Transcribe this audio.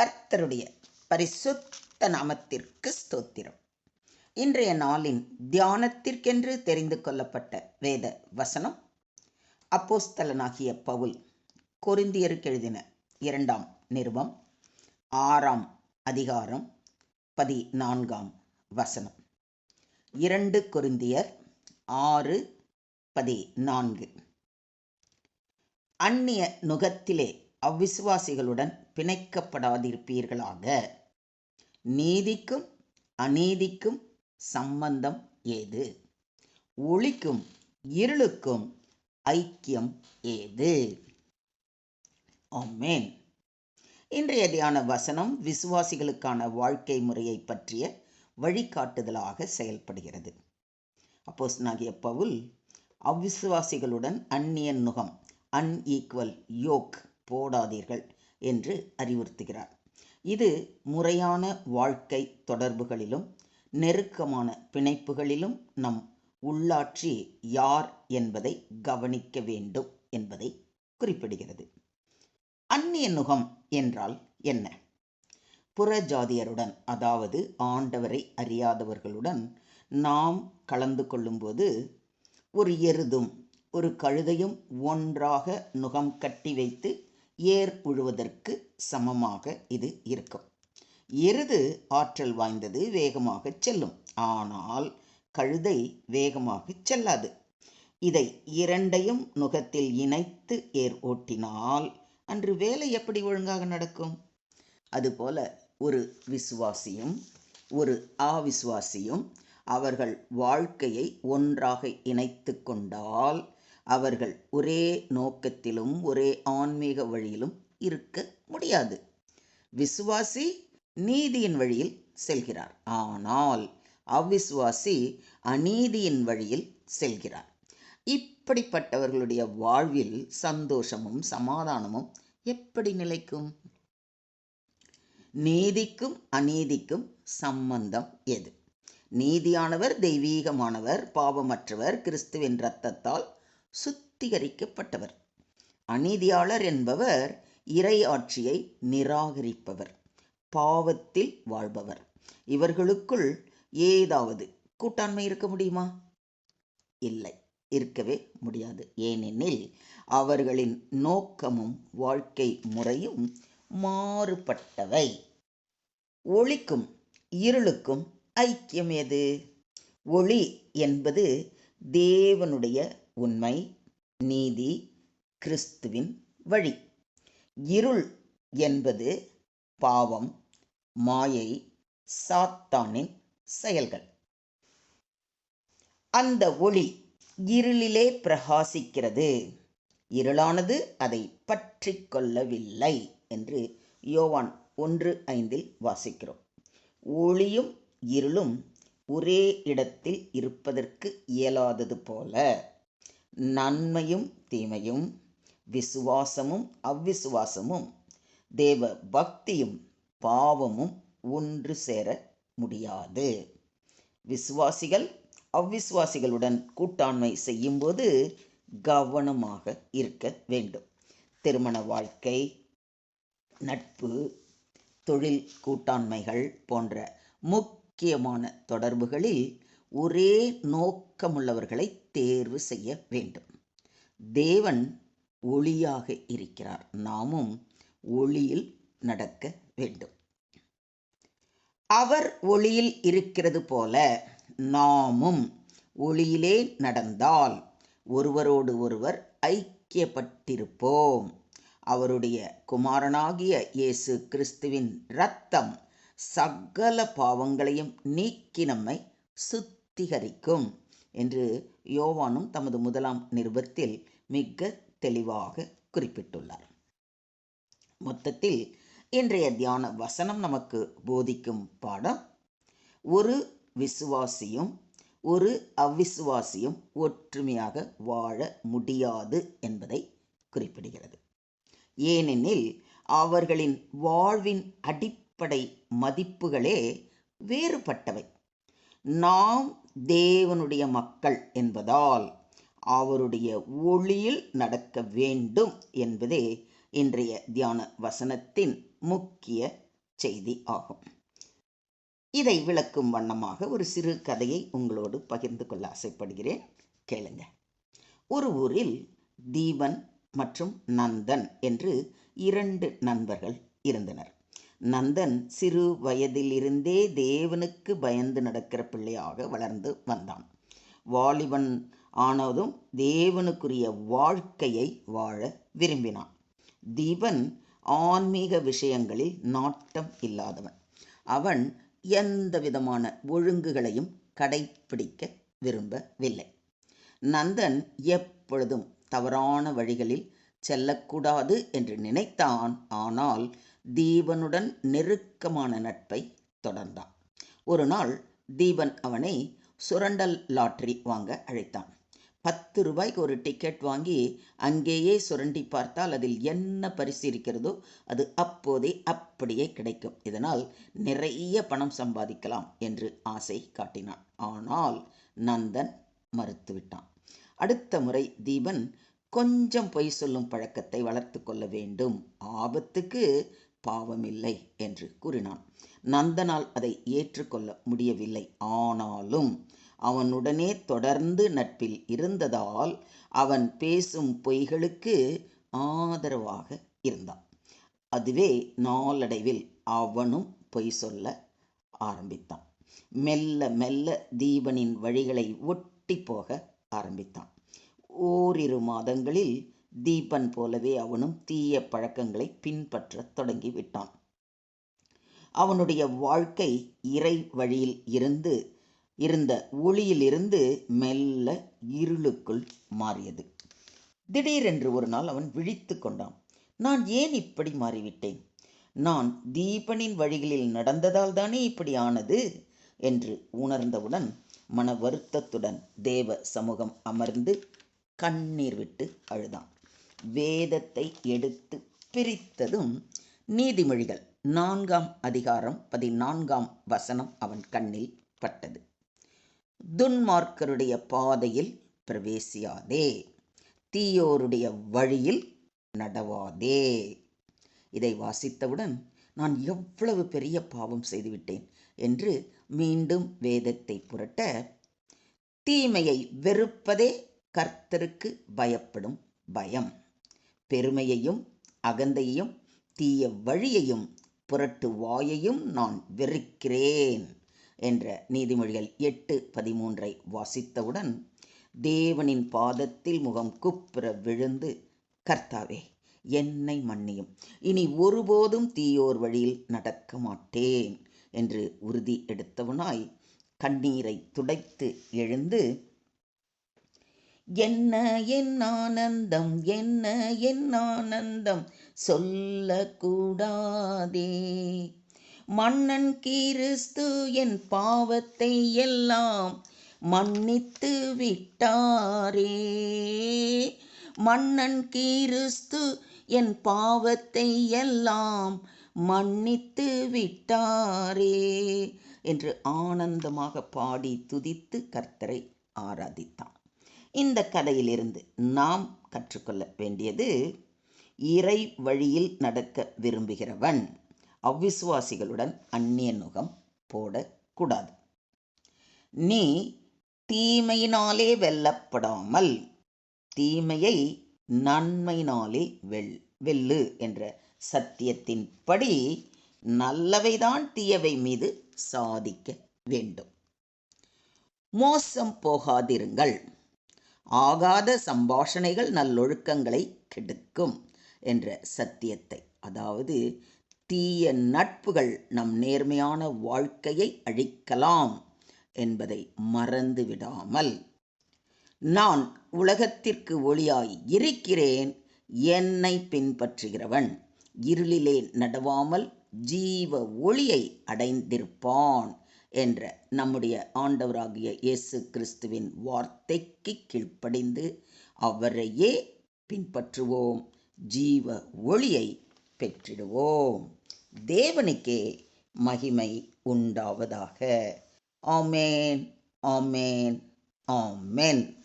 கர்த்தருடைய பரிசுத்த நாமத்திற்கு ஸ்தோத்திரம். இன்றைய நாளின் தியானத்திற்கென்று தெரிந்து கொள்ளப்பட்ட வேத வசனம் அப்போஸ்தலனாகிய பவுல் கொரிந்தியருக்கு எழுதின இரண்டாம் நிருபம் ஆறாம் அதிகாரம் பதினான்காம் வசனம். இரண்டு கொரிந்தியர் ஆறு பதினான்கு. அந்நிய நுகத்திலே அவ்விசுவாசிகளுடன் பிணைக்கப்படாதிருப்பீர்களாக. நீதிக்கும் அநீதிக்கும் சம்பந்தம் ஏது? ஒளிக்கும் இருளுக்கும் ஐக்கியம் ஏது? ஆமேன். இன்றைய தியான வசனம் விசுவாசிகளுக்கான வாழ்க்கை முறையை பற்றிய வழிகாட்டுதலாக செயல்படுகிறது. அப்போஸ்தலனாகிய பவுல் அவ்விசுவாசிகளுடன் அந்நியன் நுகம் அன்ஈக்குவல் யோக் போடாதீர்கள் என்று அறிவுறுத்துகிறார். இது முறையான வாழ்க்கை தொடர்புகளிலும் நெருக்கமான பிணைப்புகளிலும் நம் உள்ளாட்சி யார் என்பதை கவனிக்க வேண்டும் என்பதை குறிப்பிடுகிறது. அந்நிய நுகம் என்றால் என்ன? புறஜாதியருடன் அதாவது ஆண்டவரை அறியாதவர்களுடன் நாம் கலந்து கொள்ளும்போது ஒரு எருதும் ஒரு கழுதையும் ஒன்றாக நுகம் கட்டி வைத்து ஏர் சமமாக இது இருக்கும். எருது ஆற்றல் வாய்ந்தது வேகமாக செல்லும். ஆனால் கழுதை வேகமாக செல்லாது. இதை இரண்டையும் நுகத்தில் இணைத்து ஏர் ஓட்டினால் அன்று வேலை எப்படி ஒழுங்காக நடக்கும்? அதுபோல ஒரு விசுவாசியும் ஒரு ஆவிசுவாசியும் அவர்கள் வாழ்க்கையை ஒன்றாக இணைத்து கொண்டால் அவர்கள் ஒரே நோக்கத்திலும் ஒரே ஆன்மீக வழியிலும் இருக்க முடியாது. விசுவாசி நீதியின் வழியில் செல்கிறார். ஆனால் அவ்விசுவாசி அநீதியின் வழியில் செல்கிறார். இப்படிப்பட்டவர்களுடைய வாழ்வில் சந்தோஷமும் சமாதானமும் எப்படி நிலைக்கும்? நீதிக்கும் அநீதிக்கும் சம்பந்தம் எது? நீதியானவர் தெய்வீகமானவர் பாவமற்றவர் கிறிஸ்துவின் இரத்தத்தால் சுத்திகரிக்கப்பட்டவர். அநீதியாளர் என்பவர் இறை ஆட்சியை நிராகரிப்பவர் பாவத்தில் வாழ்பவர். இவர்களுக்குள் ஏதாவது கூட்டாண்மை இருக்க முடியுமா? இல்லை இருக்கவே முடியாது. ஏனெனில் அவர்களின் நோக்கமும் வாழ்க்கை முறையும் மாறுபட்டவை. ஒளிக்கும் இருளுக்கும் ஐக்கியம் எது ஒளி என்பது தேவனுடைய உண்மை நீதி கிறிஸ்துவின் வழி. இருள் என்பது பாவம் மாயை சாத்தானின் செயல்கள். அந்த ஒளி இருளிலே பிரகாசிக்கிறது. இருளானது அதை பற்றி கொள்ளவில்லை என்று யோவான் ஒன்று ஐந்தில் வாசிக்கிறோம். ஒளியும் இருளும் ஒரே இடத்தில் இருப்பதற்கு இயலாதது போல. நன்மையும் தீமையும் விசுவாசமும் அவ்விசுவாசமும் தேவ பக்தியும் பாவமும் ஒன்று சேர முடியாது. விசுவாசிகள் அவ்விசுவாசிகளுடன் கூட்டாண்மை செய்யும்போது கவனமாக இருக்க வேண்டும். திருமண வாழ்க்கை நட்பு தொழில் கூட்டாண்மைகள் போன்ற முக்கியமான தொடர்புகளில் ஒரே நோக்கமுள்ளவர்களை தேர்வு செய்ய வேண்டும். தேவன் ஒளியாக இருக்கிறார். நாமும் ஒளியில் நடக்க வேண்டும். அவர் ஒளியில் இருக்கிறது போல நாமும் ஒளியிலே நடந்தால் ஒருவரோடு ஒருவர் ஐக்கியப்பட்டிருப்போம். அவருடைய குமாரனாகிய இயேசு கிறிஸ்துவின் இரத்தம் சகல பாவங்களையும் நீக்கி நம்மை சுத்திகரிக்கும் என்று யோவானும் தமது முதலாம் நிருபத்தில் மிக தெளிவாக குறிப்பிட்டுள்ளார். மொத்தத்தில் இன்றைய தியான வசனம் நமக்கு போதிக்கும் பாடம் ஒரு விசுவாசியும் ஒரு அவ்விசுவாசியும் ஒற்றுமையாக வாழ முடியாது என்பதை குறிப்பிடுகிறது. ஏனெனில் அவர்களின் வாழ்வின் அடிப்படை மதிப்புகளே வேறுபட்டவை. நாம் தேவனுடைய மக்கள் என்பதால் அவருடைய ஒளியில் நடக்க வேண்டும் என்பதே இன்றைய தியான வசனத்தின் முக்கிய செய்தி ஆகும். இதை விளக்கும் வண்ணமாக ஒரு சிறு கதையை உங்களோடு பகிர்ந்து கொள்ள ஆசைப்படுகிறேன். கேளுங்க. ஒரு ஊரில் தீபன் மற்றும் நந்தன் என்று இரண்டு நண்பர்கள் இருந்தனர். நந்தன் சிறு வயதிலிருந்தே தேவனுக்கு பயந்து நடக்கிற பிள்ளையாக வளர்ந்து வந்தான். வாலிபன் ஆனதும் தேவனுக்குரிய வாழ்க்கையை வாழ விரும்பினான். தீபன் ஆன்மீக விஷயங்களில் நாட்டம் இல்லாதவன். அவன் எந்த விதமான ஒழுங்குகளையும் கடைப்பிடிக்க விரும்பவில்லை. நந்தன் எப்பொழுதும் தவறான வழிகளில் செல்லக்கூடாது என்று நினைத்தான். ஆனால் தீபனுடன் நெருக்கமான நட்பை தொடர்ந்தான். ஒரு நாள் தீபன் அவனை சுரண்டல் லாட்டரி வாங்க அழைத்தான். பத்து ரூபாய்க்கு ஒரு டிக்கெட் வாங்கி அங்கேயே சுரண்டி பார்த்தால் அதில் என்ன பரிசு இருக்கிறதோ அது அப்போதே அப்படியே கிடைக்கும். இதனால் நிறைய பணம் சம்பாதிக்கலாம் என்று ஆசை காட்டினான். ஆனால் நந்தன் மறுத்துவிட்டான். அடுத்த முறை தீபன் கொஞ்சம் பொய் சொல்லும் பழக்கத்தை வளர்த்து கொள்ள வேண்டும். ஆபத்துக்கு பாவமில்லை என்று கூறினான். நந்தனால் அதை ஏற்றுக்கொள்ள முடியவில்லை. ஆனாலும் அவனுடனே தொடர்ந்து நட்பில் இருந்ததால் அவன் பேசும் பொய்களுக்கு ஆதரவாக இருந்தான். அதுவே நாளடைவில் அவனும் பொய் சொல்ல ஆரம்பித்தான். மெல்ல மெல்ல தீபனின் வழிகளை ஒட்டி போக ஆரம்பித்தான். ஓரிரு மாதங்களில் தீபன் போலவே அவனும் தீய பழக்கங்களை பின்பற்றத் தொடங்கிவிட்டான். அவனுடைய வாழ்க்கை இறை வழியில் இருந்து இருந்த ஒளியிலிருந்து மெல்ல இருளுக்குள் மாறியது. திடீரென்று ஒரு நாள் அவன் விழித்து கொண்டான். நான் ஏன் இப்படி மாறிவிட்டேன்? நான் தீபனின் வழிகளில் நடந்ததால் தானே இப்படி ஆனது என்று உணர்ந்தவுடன் மன வருத்தத்துடன் தேவ சமூகம் அமர்ந்து கண்ணீர் விட்டு அழுதான். வேதத்தை எடுத்து பிரித்ததும் நீதிமொழிகள். நான்காம் அதிகாரம் பதினான்காம் வசனம் அவன் கண்ணில் பட்டது. துன்மார்க்கருடைய பாதையில் பிரவேசியாதே. தீயோருடைய வழியில் நடவாதே. இதை வாசித்தவுடன் நான் எவ்வளவு பெரிய பாவம் செய்துவிட்டேன் என்று மீண்டும் வேதத்தை புரட்ட தீமையை வெறுப்பதே கர்த்தருக்கு பயப்படும் பயம். பெருமையையும் அகந்தையையும் தீய வழியையும் புரட்டு வாயையும் நான் வெறுக்கிறேன் என்ற நீதிமொழிகள் எட்டு பதிமூன்றை வாசித்தவுடன் தேவனின் பாதத்தில் முகம் குப்புற விழுந்து கர்த்தாவே என்னை மன்னியும். இனி ஒருபோதும் தீயோர் வழியில் நடக்க மாட்டேன் என்று உறுதி எடுத்தவனாய் கண்ணீரை துடைத்து எழுந்து என்ன என் ஆனந்தம் என்ன என் ஆனந்தம் சொல்லக்கூடாதே. மன்னன் கிறிஸ்து என் பாவத்தை எல்லாம் மன்னித்து விட்டாரே. மன்னன் கிறிஸ்து என் பாவத்தை எல்லாம் மன்னித்து விட்டாரே என்று ஆனந்தமாக பாடி துதித்து கர்த்தரை ஆராதித்தான். இந்த கதையிலிருந்து நாம் கற்றுக்கொள்ள வேண்டியது இறை வழியில் நடக்க விரும்புகிறவன் அவ்விசுவாசிகளுடன் அந்நிய நுகம் போடக்கூடாது. நீ தீமையினாலே வெல்லப்படாமல் தீமையை நன்மையினாலே வெல் வெல்லு என்ற சத்தியத்தின்படி நல்லவைதான் தீயவை மீது சாதிக்க வேண்டும். மோசம் போகாதிருங்கள். ஆகாத சம்பாஷணைகள் நல்லொழுக்கங்களை கெடுக்கும் என்ற சத்தியத்தை. அதாவது தீய நட்புகள் நம் நேர்மையான வாழ்க்கையை அழிக்கலாம் என்பதை மறந்து விடாமல் நான் உலகத்திற்கு ஒளியாய் இருக்கிறேன் என்னை பின்பற்றுகிறவன். இருளிலே நடவாமல் ஜீவ ஒளியை அடைந்திருப்பான். என்ற நம்முடைய ஆண்டவராகிய இயேசு கிறிஸ்துவின் வார்த்தைக்கு கீழ்ப்படிந்து அவரையே பின்பற்றுவோம். ஜீவ ஒளியை பெற்றிடுவோம். தேவனுக்கே மகிமை உண்டாவதாக. ஆமேன் ஆமேன் ஆமேன்.